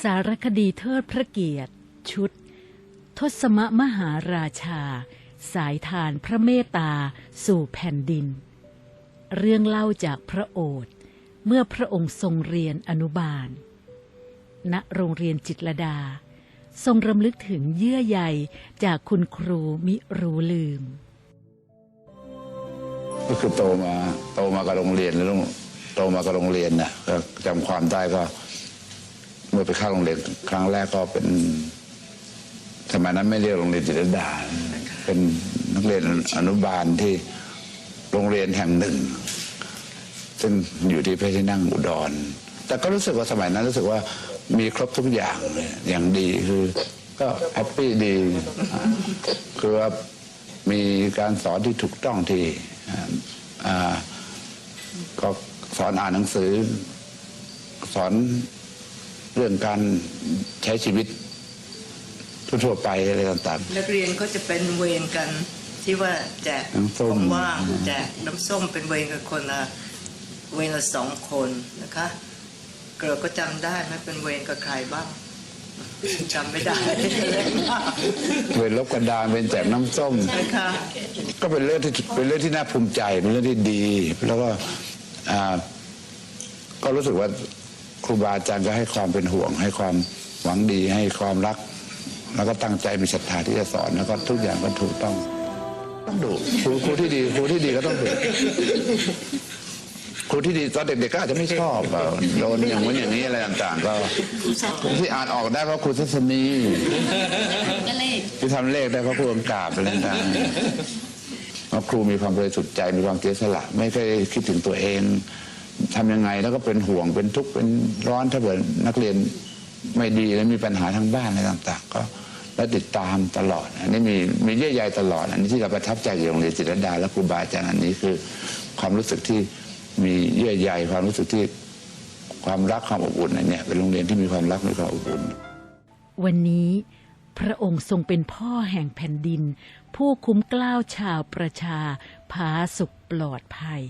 สารคดีเทิดพระเกียรติ ชุด ทศมมหาราชา สายทานพระเมตตาสู่แผ่นดิน เรื่องเล่าจากพระโอษฐ์เมื่อพระองค์ทรงเรียนอนุบาล ณโรงเรียนจิตรดา ทรงรำลึกถึงเยื่อใยจากคุณครูมิรู้ลืม ก็คือโตมาโตมากับโรงเรียนแล้วโตมากับโรงเรียนนะจำความได้ก็ อไปเข้าโรงเรียนครั้งแรกก็เป็นสมัยนั้นไม่เรียกโรงเรียนจิตรดา เป็นนักเรียนอนุบาลที่โรงเรียนแห่งหนึ่ง ซึ่งอยู่ที่เพชรนั่งอุดร แต่ก็รู้สึกว่าสมัยนั้นรู้สึกว่ามีครบทุกอย่างเลยอย่างดีคือ ก็แฮปปี้ดี คือว่ามีการสอนที่ถูกต้องที่ก็สอนอ่านหนังสือ สอน เรื่องการใช้ชีวิตทั่วๆไปอะไรต่างนักเรียนก็จะเป็นเวรกันที่ว่าแจกน้ำส้มของว่างแจกน้ำส้มเป็นเวรกันคนละเวรละสองคนนะคะเกิดก็จำได้ไหมเป็นเวรกับใครบ้างจำไม่ได้ๆเวรลบกันดารเป็นแจกน้ำส้มนะคะก็เป็นเรื่องที่เป็นเรื่องที่น่าภูมิใจเป็นเรื่องที่ดี แล้วก็อ่าก็รู้สึกว่า ครูบาอาจารย์ก็ให้ความเป็นห่วง ให้ความหวังดี ให้ความรัก แล้วก็ตั้งใจมีศรัทธาที่จะสอนแล้วก็ทุกอย่างก็ถูกต้อง ต้องดูครูครูที่ดีครูที่ดีก็ต้องดูครูที่ดีตอนเด็กๆก็อาจจะไม่ชอบโดนอย่างนู้นอย่างนี้อะไรต่างๆก็ที่อ่านออกได้เพราะครูทัศนีก็เลขที่ทำเลขได้เพราะครูอังกาบอะไรต่างๆเพราะครูมีความบริสุทธิ์ใจมีความเสียสละ ไม่เคยคิดถึงตัวเอง ทำยังไงแล้วก็เป็นห่วงเป็นทุกข์เป็นร้อนถ้าเกิดนักเรียนไม่ดีแล้วมีปัญหาทางบ้านอะไรต่าง ๆ ก็แล้วติดตามตลอดอันนี้มีมีเยื่อใยตลอด อันนี้ที่เราประทับใจอยู่โรงเรียนจิตรดาและครูบาอาจารย์อันนี้คือความรู้สึกที่มีเยื่อใยความรู้สึกที่ความรักความอบอุ่นอันเนี้ยเป็นโรงเรียนที่มีความรักมีความอบอุ่น วันนี้พระองค์ทรงเป็นพ่อแห่งแผ่นดิน ผู้คุ้มกล้าวชาวประชาผาสุขปลอดภัย